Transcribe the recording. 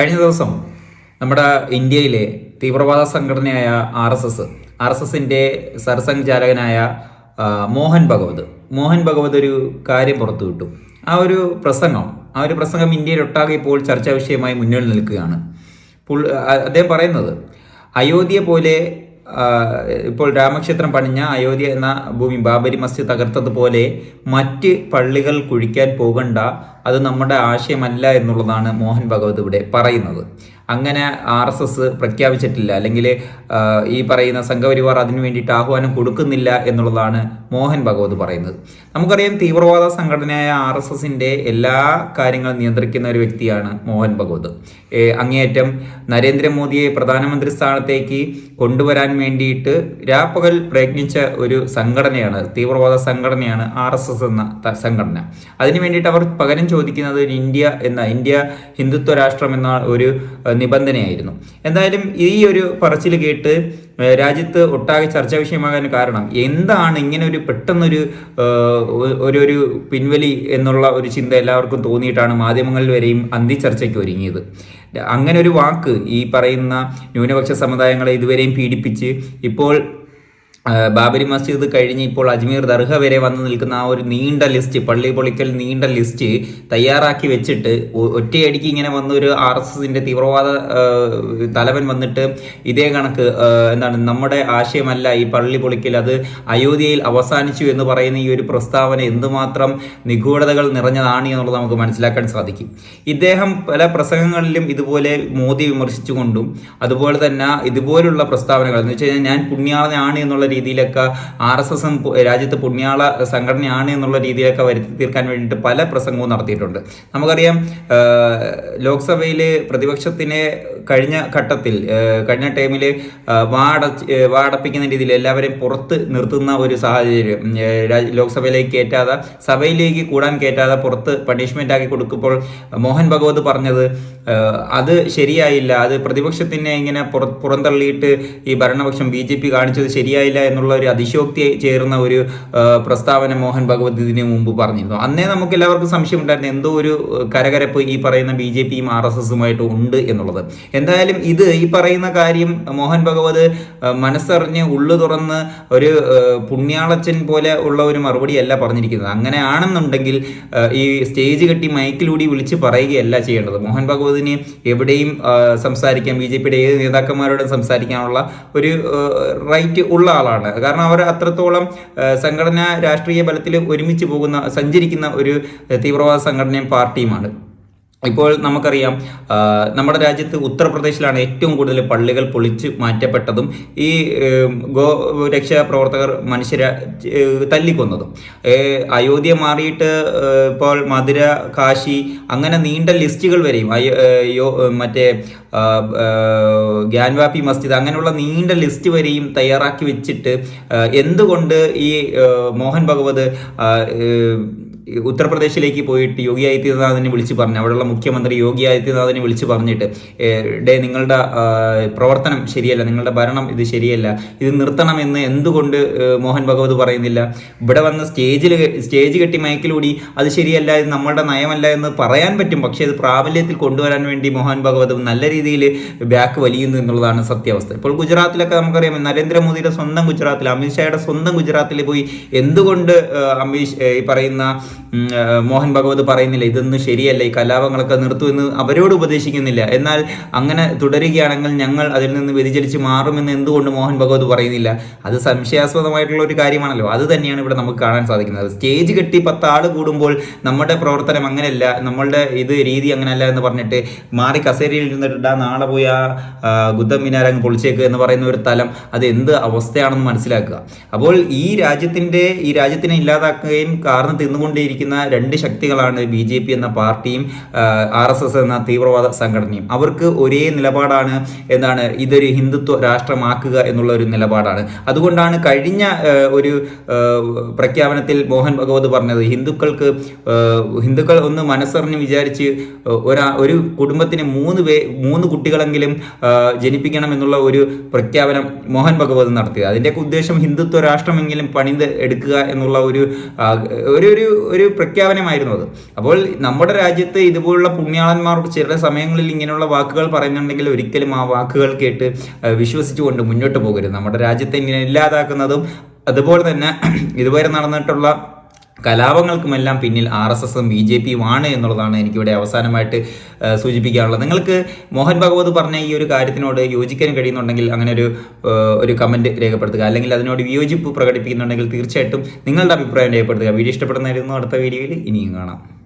കഴിഞ്ഞ ദിവസം നമ്മുടെ ഇന്ത്യയിലെ തീവ്രവാദ സംഘടനയായ R S S R S എസിന്റെ സർസംഘചാലകനായ മോഹൻ ഭഗവത്. മോഹൻ ഭഗവത് ഒരു കാര്യം പുറത്തു വിട്ടു. ആ ഒരു പ്രസംഗം ആ ഒരു പ്രസംഗം ഇന്ത്യയിലൊട്ടാകെ ഇപ്പോൾ ചർച്ചാ വിഷയമായി മുന്നിൽ നിൽക്കുകയാണ്. അദ്ദേഹം പറയുന്നത് അയോധ്യ പോലെ ഇപ്പോൾ രാമക്ഷേത്രം പണിഞ്ഞ അയോധ്യ എന്ന ഭൂമി ബാബരി മസ്ജിദ് തകർത്തതുപോലെ മറ്റ് പള്ളികൾ കുഴിക്കാൻ പോകണ്ട അത് നമ്മുടെ ആശയമല്ല എന്നുള്ളതാണ് മോഹൻ ഭഗവത് ഇവിടെ പറയുന്നത്. അങ്ങനെ ആർ എസ് എസ് പ്രഖ്യാപിച്ചിട്ടില്ല. അല്ലെങ്കിൽ ഈ പറയുന്ന സംഘപരിവാർ അതിനു വേണ്ടിയിട്ട് ആഹ്വാനം കൊടുക്കുന്നില്ല എന്നുള്ളതാണ് മോഹൻ ഭഗവത് പറയുന്നത്. നമുക്കറിയാം തീവ്രവാദ സംഘടനയായ ആർ എസ് എസിന്റെ എല്ലാ കാര്യങ്ങളും നിയന്ത്രിക്കുന്ന ഒരു വ്യക്തിയാണ് മോഹൻ ഭഗവത്. അങ്ങേയറ്റം നരേന്ദ്രമോദിയെ പ്രധാനമന്ത്രി സ്ഥാനത്തേക്ക് കൊണ്ടുവരാൻ വേണ്ടിയിട്ട് രാപ്പകൽ പ്രയത്നിച്ച ഒരു സംഘടനയാണ് തീവ്രവാദ സംഘടനയാണ് ആർ എസ് എസ് എന്ന സംഘടന. അതിനു വേണ്ടിയിട്ട് അവർ പകരം ചോദിക്കുന്നത് ഇന്ത്യ എന്ന ഇന്ത്യ ഹിന്ദുത്വ രാഷ്ട്രം എന്ന ഒരു നിബന്ധനയായിരുന്നു. എന്തായാലും ഈ ഒരു പറച്ചിൽ കേട്ട് രാജ്യത്ത് ഒട്ടാകെ ചർച്ചാ വിഷയമാകാൻ കാരണം എന്താണ് ഇങ്ങനെ ഒരു പെട്ടെന്നൊരു ഒരു ഒരു പിൻവലി എന്നുള്ള ഒരു ചിന്ത എല്ലാവർക്കും തോന്നിയിട്ടാണ് മാധ്യമങ്ങളിൽ വരെയും അന്തി ചർച്ചയ്ക്ക് ഒരുങ്ങിയത്. അങ്ങനെ ഒരു വാക്ക് ഈ പറയുന്ന ന്യൂനപക്ഷ സമുദായങ്ങളെ ഇതുവരെയും പീഡിപ്പിച്ച് ഇപ്പോൾ ബാബരി മസ്ജിദ് കഴിഞ്ഞ് ഇപ്പോൾ അജ്മീർ ദർഹ വരെ വന്ന് നിൽക്കുന്ന ആ ഒരു നീണ്ട ലിസ്റ്റ് പള്ളി പൊളിക്കൽ നീണ്ട ലിസ്റ്റ് തയ്യാറാക്കി വെച്ചിട്ട് ഒറ്റയടിക്ക് ഇങ്ങനെ വന്ന ഒരു ആർ എസ് എസിന്റെ തീവ്രവാദ തലവൻ വന്നിട്ട് ഇതേ കണക്ക് എന്താണ് നമ്മുടെ ആശയമല്ല ഈ പള്ളി പൊളിക്കൽ അത് അയോധ്യയിൽ അവസാനിച്ചു എന്ന് പറയുന്ന ഈ ഒരു പ്രസ്താവന എന്തുമാത്രം നിഗൂഢതകൾ നിറഞ്ഞതാണ് എന്നുള്ളത് നമുക്ക് മനസ്സിലാക്കാൻ സാധിക്കും. ഇദ്ദേഹം പല പ്രസംഗങ്ങളിലും ഇതുപോലെ മോദി വിമർശിച്ചുകൊണ്ടും അതുപോലെ തന്നെ ഇതുപോലുള്ള പ്രസ്താവനകൾ എന്ന് വെച്ച് കഴിഞ്ഞാൽ ഞാൻ പുണ്യാളനാണ് എന്നുള്ള രീതിയിലൊക്കെ ആർ എസ് എസും രാജ്യത്ത് പുണ്യാള സംഘടനയാണ് എന്നുള്ള രീതിയിലൊക്കെ വരുത്തി തീർക്കാൻ വേണ്ടിയിട്ട് പല പ്രസംഗവും നടത്തിയിട്ടുണ്ട്. നമുക്കറിയാം ലോക്സഭയിൽ പ്രതിപക്ഷത്തിനെ കഴിഞ്ഞ ഘട്ടത്തിൽ കഴിഞ്ഞ ടൈമിൽ വാട വാടപ്പിക്കുന്ന രീതിയിൽ എല്ലാവരെയും പുറത്ത് നിർത്തുന്ന ഒരു സാഹചര്യം ലോക്സഭയിലേക്ക് കയറ്റാതെ സഭയിലേക്ക് കൂടാൻ കയറ്റാതെ പുറത്ത് പണിഷ്മെന്റ് ആക്കി കൊടുക്കുമ്പോൾ മോഹൻ ഭഗവത് പറഞ്ഞത് അത് ശരിയായില്ല അത് പ്രതിപക്ഷത്തിനെ ഇങ്ങനെ പുറ പുറന്തള്ളിയിട്ട് ഈ ഭരണപക്ഷം ബി ജെ പി കാണിച്ചത് ശരിയായില്ല എന്നുള്ള ഒരു അതിശോക്തി ചേർന്ന ഒരു പ്രസ്താവന മോഹൻ ഭഗവത് ഇതിനു മുമ്പ് പറഞ്ഞിരുന്നു. അന്നേ നമുക്ക് എല്ലാവർക്കും സംശയമുണ്ടായിരുന്നു എന്തോ ഒരു കരകരപ്പ് ഈ പറയുന്ന ബി ജെ പിയും ആർ എസ് എസുമായിട്ട് ഉണ്ട് എന്നുള്ളത്. എന്തായാലും ഇത് ഈ പറയുന്ന കാര്യം മോഹൻ ഭഗവത് മനസ്സറിഞ്ഞ് ഉള്ളു തുറന്ന് ഒരു പുണ്യാളച്ചൻ പോലെ ഉള്ള ഒരു മറുപടിയല്ല പറഞ്ഞിരിക്കുന്നത്. അങ്ങനെ ആണെന്നുണ്ടെങ്കിൽ ഈ സ്റ്റേജ് കെട്ടി മൈക്കിലൂടി വിളിച്ച് പറയുകയല്ല ചെയ്യേണ്ടത്. മോഹൻ ഭഗവതിന് എവിടെയും സംസാരിക്കാം ബി ജെ പിയുടെ ഏത് നേതാക്കന്മാരോടും സംസാരിക്കാനുള്ള ഒരു റൈറ്റ് ഉള്ള ആളാണ്. കാരണം അവർ അത്രത്തോളം സംഘടനാ രാഷ്ട്രീയ ബലത്തിൽ ഒരുമിച്ച് പോകുന്ന സഞ്ചരിക്കുന്ന ഒരു തീവ്രവാദ സംഘടനയും പാർട്ടിയുമാണ്. ഇപ്പോൾ നമുക്കറിയാം നമ്മുടെ രാജ്യത്ത് ഉത്തർപ്രദേശിലാണ് ഏറ്റവും കൂടുതൽ പള്ളികൾ പൊളിച്ച് മാറ്റപ്പെട്ടതും ഈ ഗോ രക്ഷാ പ്രവർത്തകർ മനുഷ്യരെ തല്ലിക്കൊന്നതും. അയോധ്യ മാറിയിട്ട് ഇപ്പോൾ മധുര കാശി അങ്ങനെ നീണ്ട ലിസ്റ്റുകൾ വരെയും അയ്യോ മറ്റേ ഗ്യാൻവാപ്പി മസ്ജിദ് അങ്ങനെയുള്ള നീണ്ട ലിസ്റ്റ് വരെയും തയ്യാറാക്കി വെച്ചിട്ട് എന്തുകൊണ്ട് ഈ മോഹൻ ഭഗവത് ഉത്തർപ്രദേശിലേക്ക് പോയിട്ട് യോഗി ആദിത്യനാഥിനെ വിളിച്ച് പറഞ്ഞു അവിടെയുള്ള മുഖ്യമന്ത്രി യോഗി ആദിത്യനാഥിനെ വിളിച്ച് പറഞ്ഞിട്ട് "ഏ, ഡേ നിങ്ങളുടെ പ്രവർത്തനം ശരിയല്ല നിങ്ങളുടെ ഭരണം ഇത് ശരിയല്ല ഇത് നിർത്തണമെന്ന് എന്തുകൊണ്ട് മോഹൻ ഭഗവത് പറയുന്നില്ല? ഇവിടെ വന്ന സ്റ്റേജിൽ സ്റ്റേജ് കെട്ടി മയക്കിലൂടി അത് ശരിയല്ല ഇത് നമ്മളുടെ നയമല്ല എന്ന് പറയാൻ പറ്റും. പക്ഷേ ഇത് പ്രാബല്യത്തിൽ കൊണ്ടുവരാൻ വേണ്ടി മോഹൻ ഭഗവത് നല്ല രീതിയിൽ ബാക്ക് വലിയുന്നു എന്നുള്ളതാണ് സത്യാവസ്ഥ. ഇപ്പോൾ ഗുജറാത്തിലൊക്കെ നമുക്കറിയാം നരേന്ദ്രമോദിയുടെ സ്വന്തം ഗുജറാത്തിൽ അമിത്ഷായുടെ സ്വന്തം ഗുജറാത്തിൽ പോയി എന്തുകൊണ്ട് അമിത് ഈ പറയുന്ന മോഹൻ ഭഗവത് പറയുന്നില്ല ഇതൊന്നും ശരിയല്ല ഈ കലാപങ്ങളൊക്കെ നിർത്തുമെന്ന് അവരോട് ഉപദേശിക്കുന്നില്ല. എന്നാൽ അങ്ങനെ തുടരുകയാണെങ്കിൽ ഞങ്ങൾ അതിൽ നിന്ന് വ്യതിചലിച്ച് മാറുമെന്ന് എന്തുകൊണ്ട് മോഹൻ ഭഗവത് പറയുന്നില്ല? അത് സംശയാസ്പദമായിട്ടുള്ള ഒരു കാര്യമാണല്ലോ. അത് തന്നെയാണ് ഇവിടെ നമുക്ക് കാണാൻ സാധിക്കുന്നത്. സ്റ്റേജ് കെട്ടി പത്ത് ആൾ കൂടുമ്പോൾ നമ്മുടെ പ്രവർത്തനം അങ്ങനെയല്ല. നമ്മളുടെ ഇത് രീതി അങ്ങനെയല്ല എന്ന് പറഞ്ഞിട്ട് മാറി കസേരയിൽ ഇരുന്നിട്ട് നാളെ പോയി ആ ബുദ്ധ മിനാരങ്ങ് പൊളിച്ചേക്ക് എന്ന് പറയുന്ന ഒരു തലം അത് എന്ത് അവസ്ഥയാണെന്ന് മനസ്സിലാക്കുക. അപ്പോൾ ഈ രാജ്യത്തിന്റെ ഈ രാജ്യത്തിനെ ഇല്ലാതാക്കുകയും കാർന്ന് തിന്നുകൊണ്ടേയിരിക്കുന്ന രണ്ട് ശക്തികളാണ് ബി ജെ പി എന്ന പാർട്ടിയും ആർ എസ് എസ് എന്ന തീവ്രവാദ സംഘടനയും. അവർക്ക് ഒരേ നിലപാടാണ് എന്താണ് ഇതൊരു ഹിന്ദുത്വ രാഷ്ട്രമാക്കുക എന്നുള്ള ഒരു നിലപാടാണ്. അതുകൊണ്ടാണ് കഴിഞ്ഞ ഒരു പ്രഖ്യാപനത്തിൽ മോഹൻ ഭഗവത് പറഞ്ഞത് ഹിന്ദുക്കൾക്ക് ഹിന്ദുക്കൾ ഒന്ന് മനസ്സറിഞ്ഞ് വിചാരിച്ച് ഒരാ ഒരു കുടുംബത്തിന് മൂന്ന് പേ മൂന്ന് കുട്ടികളെങ്കിലും ജനിപ്പിക്കണം എന്നുള്ള ഒരു പ്രഖ്യാപനം മോഹൻ ഭഗവത് നടത്തിയത്. അതിന്റെയൊക്കെ ഉദ്ദേശം ഹിന്ദുത്വ രാഷ്ട്രമെങ്കിലും പണിത് എടുക്കുക എന്നുള്ള ഒരു ഒരു ഒരു പ്രഖ്യാപനമായിരുന്നു അത്. അപ്പോൾ നമ്മുടെ രാജ്യത്ത് ഇതുപോലുള്ള പുണ്യാളന്മാർക്ക് ചില സമയങ്ങളിൽ ഇങ്ങനെയുള്ള വാക്കുകൾ പറയുന്നുണ്ടെങ്കിൽ ഒരിക്കലും ആ വാക്കുകൾ കേട്ട് വിശ്വസിച്ചുകൊണ്ട് മുന്നോട്ട് പോകരുത്. നമ്മുടെ രാജ്യത്തെ ഇങ്ങനെ ഇല്ലാതാക്കുന്നതും അതുപോലെ തന്നെ ഇതുവരെ നടന്നിട്ടുള്ള കലാപങ്ങൾക്കുമെല്ലാം പിന്നിൽ ആർ എസ് എസും ബി ജെ പിയും ആണ് എന്നുള്ളതാണ് എനിക്കിവിടെ അവസാനമായിട്ട് സൂചിപ്പിക്കാനുള്ളത്. നിങ്ങൾക്ക് മോഹൻ ഭഗവത് പറഞ്ഞ ഈ ഒരു കാര്യത്തിനോട് യോജിക്കാൻ കഴിയുന്നുണ്ടെങ്കിൽ അങ്ങനെ ഒരു ഒരു കമന്റ് രേഖപ്പെടുത്തുക. അല്ലെങ്കിൽ അതിനോട് വിയോജിപ്പ് പ്രകടിപ്പിക്കുന്നുണ്ടെങ്കിൽ തീർച്ചയായിട്ടും നിങ്ങളുടെ അഭിപ്രായം രേഖപ്പെടുത്തുക. വീഡിയോ ഇഷ്ടപ്പെടുന്നതായിരുന്നു അടുത്ത വീഡിയോയിൽ ഇനിയും കാണാം.